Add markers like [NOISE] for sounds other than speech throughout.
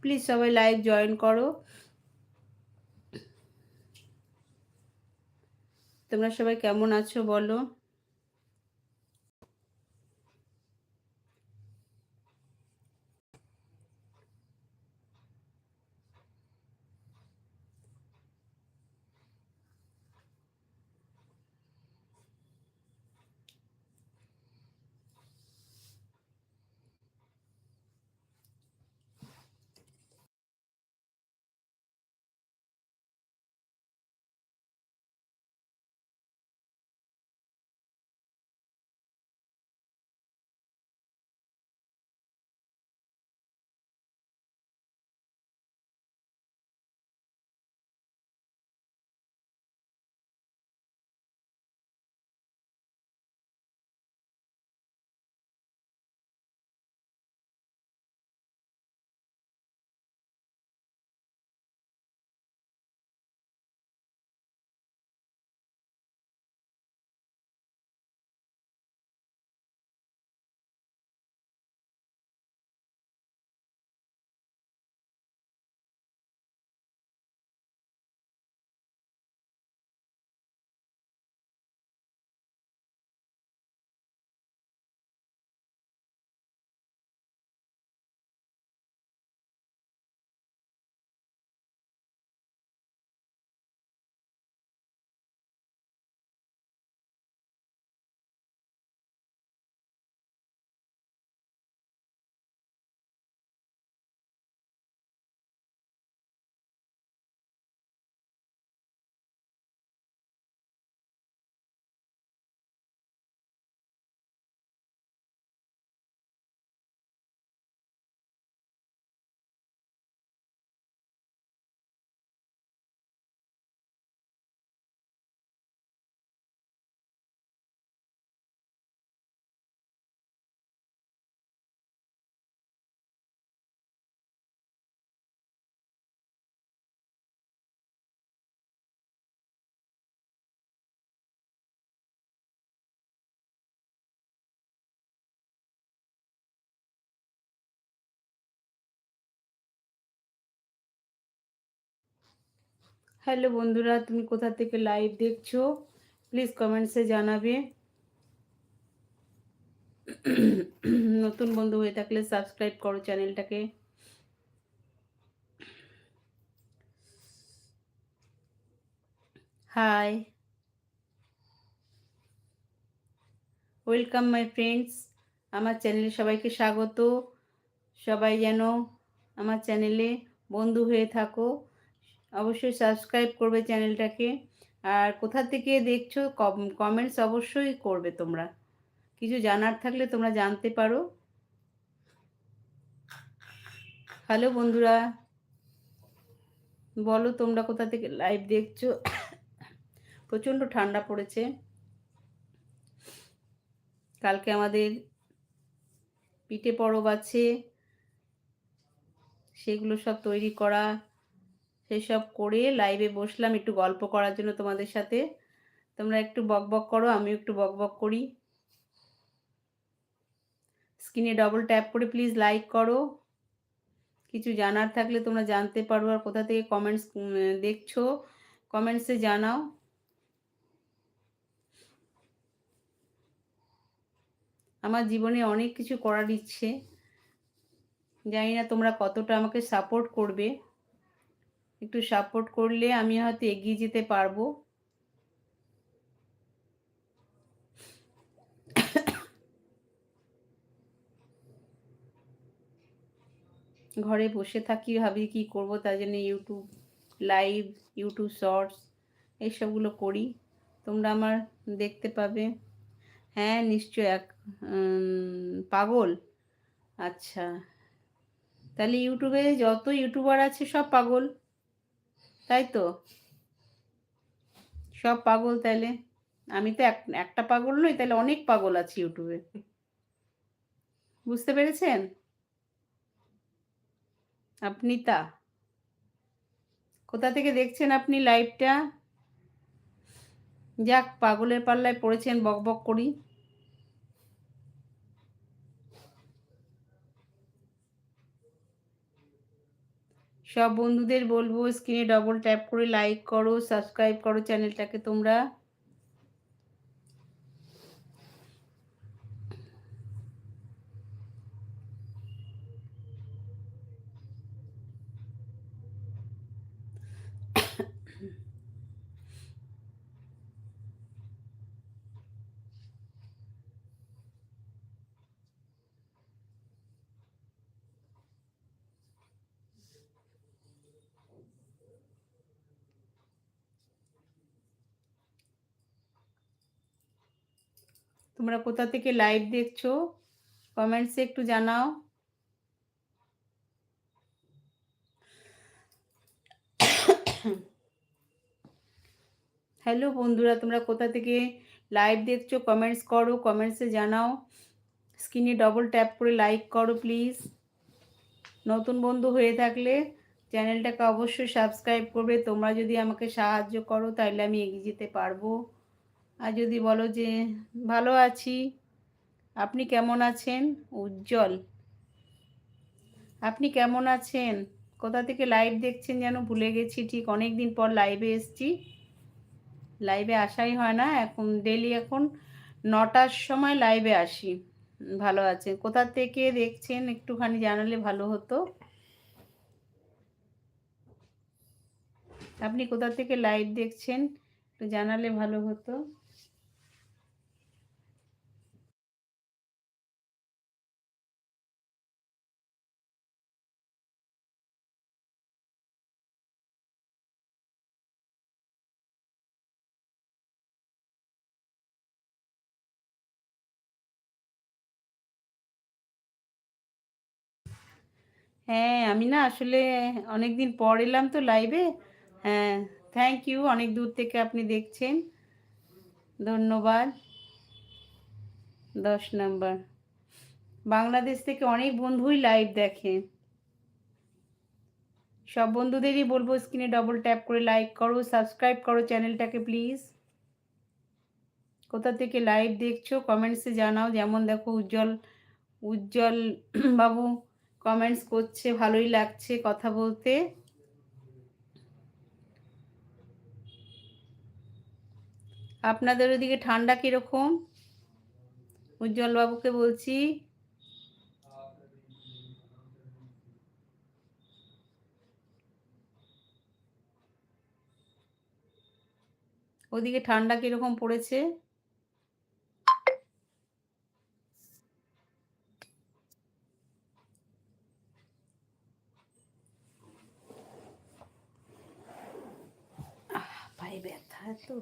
Please সবাই live join করো। তোমরা সবাই কেমন আছো বলো? হ্যালো বন্ধুরা, তুমি কোথা থেকে লাইভ দেখছ? প্লিজ কমেন্টসে জানাবে। নতুন বন্ধু হয়ে থাকলে সাবস্ক্রাইব করো চ্যানেলটাকে হাই ওয়েলকাম মাই ফ্রেন্ডস আমার চ্যানেলে সবাইকে স্বাগত। সবাই যেন আমার চ্যানেলে বন্ধু হয়ে থাকো। অবশ্যই সাবস্ক্রাইব করবে চ্যানেলটাকে আর কোথা থেকে দেখছ কমেন্টস অবশ্যই করবে তোমরা। কিছু জানার থাকলে তোমরা জানতে পারো। হ্যালো বন্ধুরা। বলো তোমরা কোথা থেকে লাইভ দেখছ। প্রচণ্ড ঠান্ডা পড়েছে। কালকে আমাদের পিঠে পরব আছে। সেগুলো সব তৈরি করা। সেসব করে লাইভে বসলাম, একটু গল্প করার জন্য তোমাদের সাথে। তোমরা একটু বক বক করো, আমিও একটু বক বক করি। স্ক্রিনে ডবল ট্যাপ করে প্লিজ লাইক করো। কিছু জানার থাকলে তোমরা জানতে পারো আর কোথা থেকে কমেন্টস দেখছ। কমেন্টসে জানাও। আমার জীবনে অনেক কিছু করার ইচ্ছে। জানি না তোমরা কতটা আমাকে সাপোর্ট করবে। একটু সাপোর্ট করলে আমি হয়তো এগিয়ে যেতে পারব। ঘরে বসে থাকি, ভাবি কি করব, তার জন্য ইউটিউব লাইভ ইউটিউব শর্টস এইসবগুলো করি। তোমরা আমার দেখতে পাবে। হ্যাঁ নিশ্চয় এক পাগল? আচ্ছা। তাহলে ইউটিউবে যত ইউটিউবার আছে সব পাগল। তাই তো? সব পাগল তাইলে? আমি তো একটা পাগল নই তাহলে অনেক পাগল আছি ইউটিউবে। বুঝতে পেরেছেন? আপনি তা। কোথা থেকে দেখছেন আপনি লাইভটা? যাক, পাগলের পাল্লায় পড়েছেন, বক বক করি। সব বন্ধুদের বলব স্ক্রিনে ডবল ট্যাপ করে লাইক করো সাবস্ক্রাইব করো চ্যানেলটাকে তোমরা। তোমরা কোথা থেকে লাইভ দেখছ? কমেন্টসে একটু জানাও। হ্যালো বন্ধুরা, তোমরা কোথা থেকে লাইভ দেখছ? কমেন্টস করো কমেন্টসে জানাও। স্ক্রিনে ডবল ট্যাপ করে লাইক করো প্লিজ নতুন বন্ধু হয়ে থাকলে চ্যানেলটাকে অবশ্যই সাবস্ক্রাইব করবে। তোমরা যদি আমাকে সাহায্য করো, তাহলে আমি এগিয়ে যেতে পারব। আর যদি বলো যে, ভালো আছি, আপনি কেমন আছেন? উজ্জ্বল। আপনি কেমন আছেন? কোথা থেকে লাইভ দেখছেন যেন ভুলে গেছি, ঠিক অনেক দিন পর লাইভে এসছি। লাইভে আসাই হয় না, এখন ডেলি এখন নটার সময় লাইভে আসি। ভালো আছে কোথা থেকে দেখছেন? একটুখানি জানালে ভালো হতো। আপনি কোথা থেকে লাইভ দেখছেন? একটু জানালে ভালো হতো। হ্যাঁ আমি না আসলে অনেক দিন পর এলাম তো লাইভে হ্যাঁ থ্যাংক ইউ অনেক দূর থেকে আপনি দেখছেন। ধন্যবাদ। দশ নম্বর বাংলাদেশ থেকে অনেক বন্ধুই লাইভ দেখে। সব বন্ধুদেরই বলব স্ক্রিনে ডবল ট্যাপ করে লাইক করো সাবস্ক্রাইব করো চ্যানেলটাকে প্লিজ কোথা থেকে লাইভ দেখছ কমেন্টসে জানাও। যেমন দেখো, উজ্জ্বল উজ্জ্বল [CLEARS THROAT] বাবু কমেন্টস করছে, ভালোই লাগছে কথা বলতে। আপনাদের ওদিকে ঠান্ডা কীরকম? উজ্জ্বল বাবুকে বলছি। ওদিকে ঠান্ডা কীরকম পড়েছে? পায়ে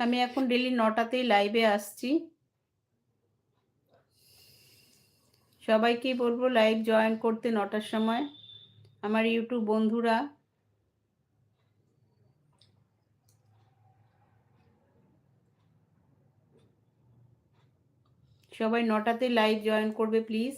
আমি এখন ডেলি নটাতেই লাইভে আসছি। সবাইকেই বলব লাইভ জয়েন করতে নটার সময়। আমার ইউটিউব বন্ধুরা, সবাই নটাতে লাইভ জয়েন করবে প্লিজ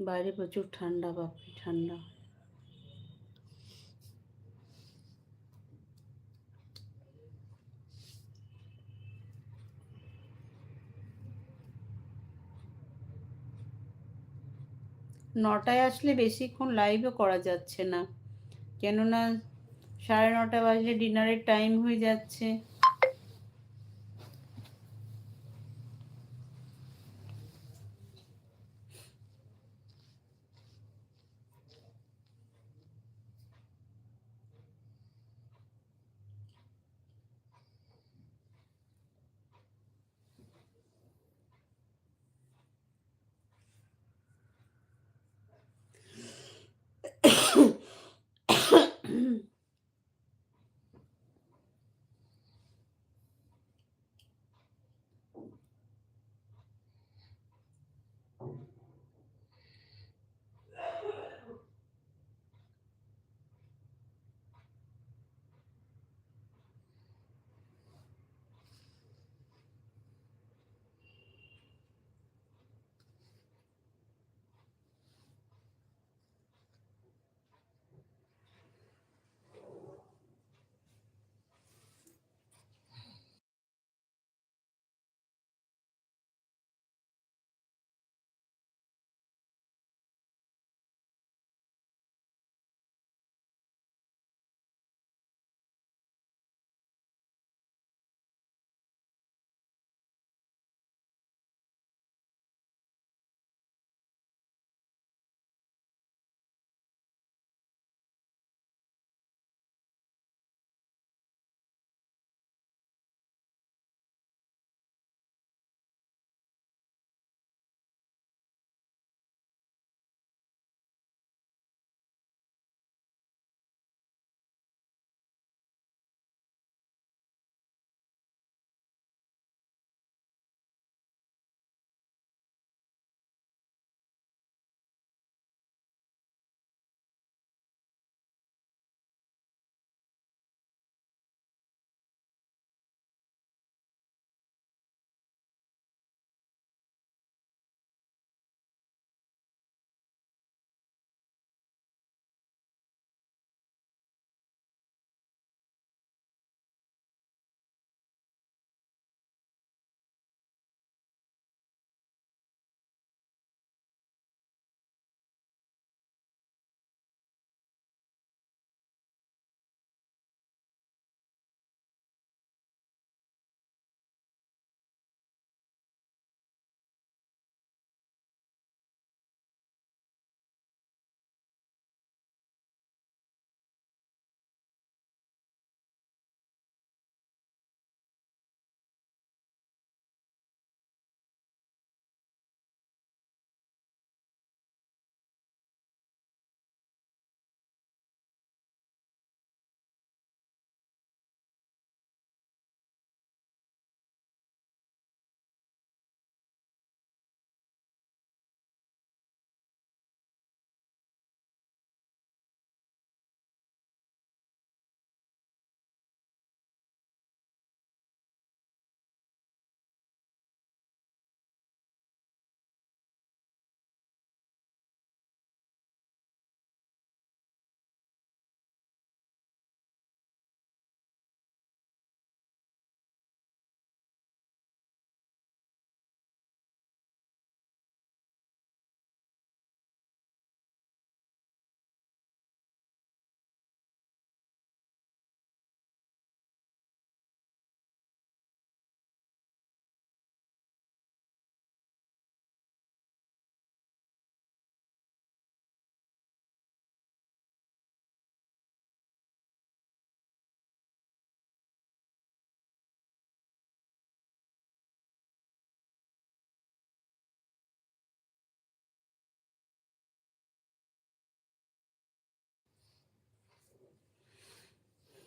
বাইরে প্রচুর ঠান্ডা, বাপরে, ঠান্ডা। নটায় আসলে বেশিক্ষণ লাইভও করা যাচ্ছে না। কেননা সাড়ে নটা বাজলে ডিনারের টাইম হয়ে যাচ্ছে।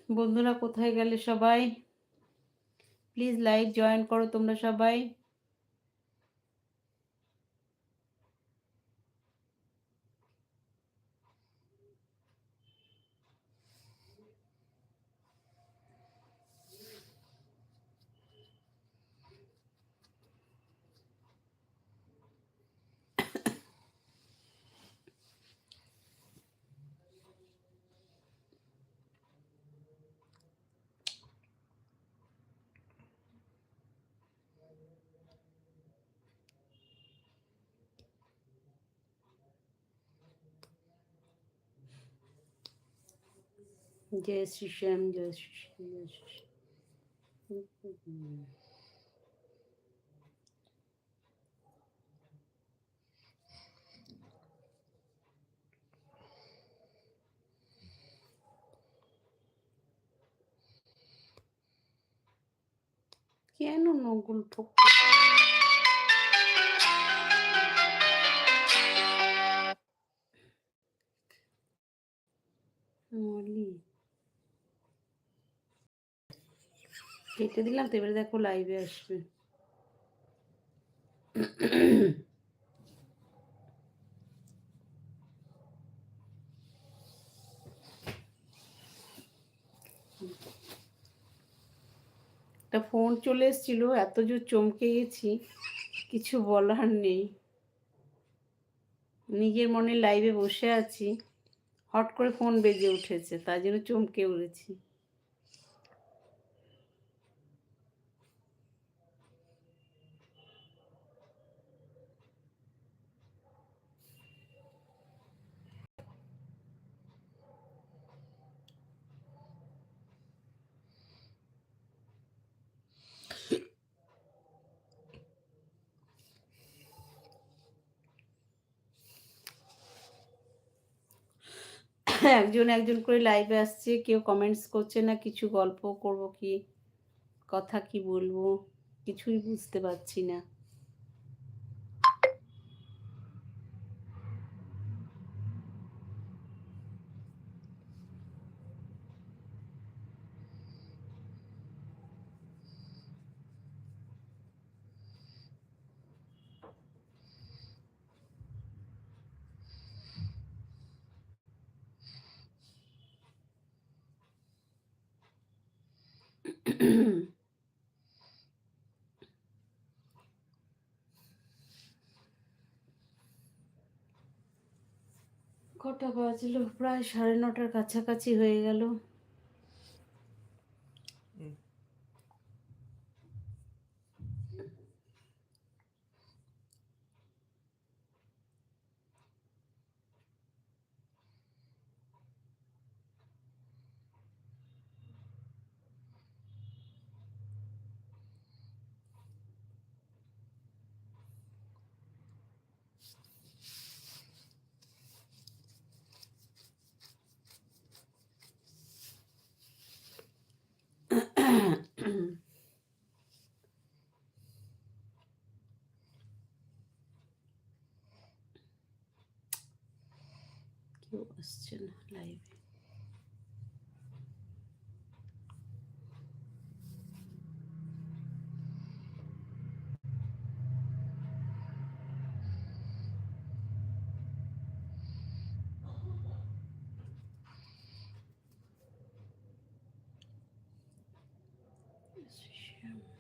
বন্ধুরা কোথায় গেলে সবাই? প্লিজ লাইক জয়েন করো তোমরা সবাই। জয় শ্রী শ্যাম জয় শ্রী শ্যাম জয় শ্রী শ্যাম কেন নগুল ঠোক কেটে দিলাম, তো এবারে দেখো লাইভে আসবে। একটা ফোন চলে এসেছিল, এত জোর চমকে গেছি কিছু বলার নেই। নিজের মনে লাইভে বসে আছি, হট করে ফোন বেজে উঠেছে, তার জন্য চমকে উঠেছি। একজন একজন করে লাইভে আসছে, কেউ কমেন্টস করছে না, কিছু গল্প করব কি, কথা কি বলব, কিছুই বুঝতে পারছি না। কটা বাজলো প্রায় সাড়ে নটার কাছাকাছি হয়ে গেল। Question live. লাইভে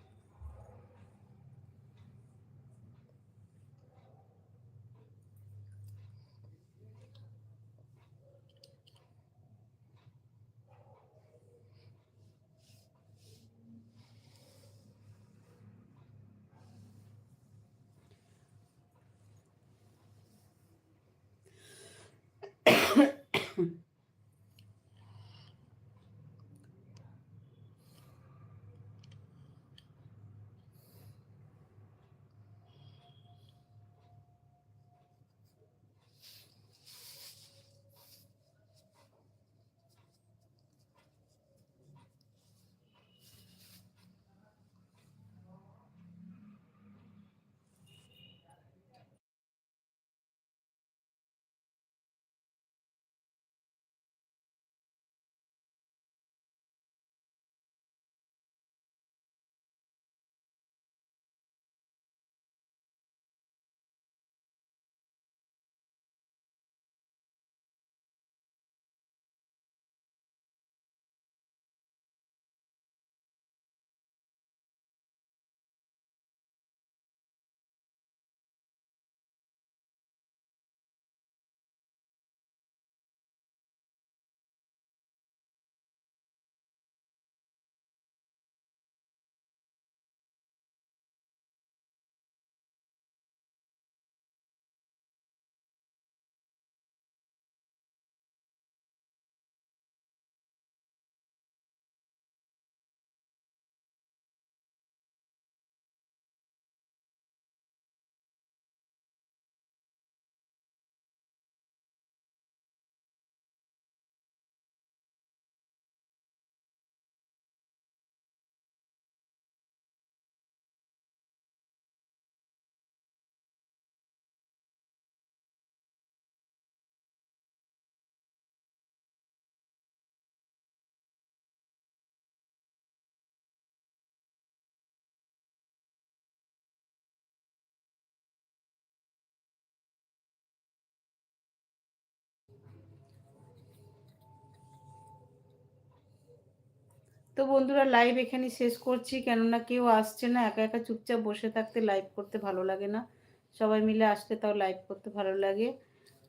তো বন্ধুরা লাইভ এখানে শেষ করছি, কেননা কেউ আসছে না, একা একা চুপচাপ বসে থাকতে লাইভ করতে ভালো লাগে না। সবাই মিলে আসতে তাও লাইভ করতে ভালো লাগে।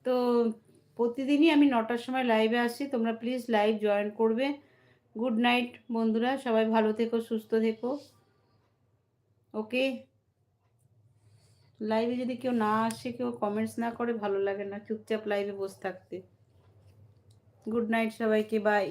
তো প্রতিদিনই আমি নটার সময় লাইভে আসি, তোমরা প্লিজ লাইভ জয়েন করবে। গুড নাইট বন্ধুরা, সবাই ভালো থেকো, সুস্থ থেকো। ওকে লাইভে যদি কেউ না আসে, কেউ কমেন্টস না করে, ভালো লাগে না চুপচাপ লাইভে বসে থাকতে। গুড নাইট সবাইকে বাই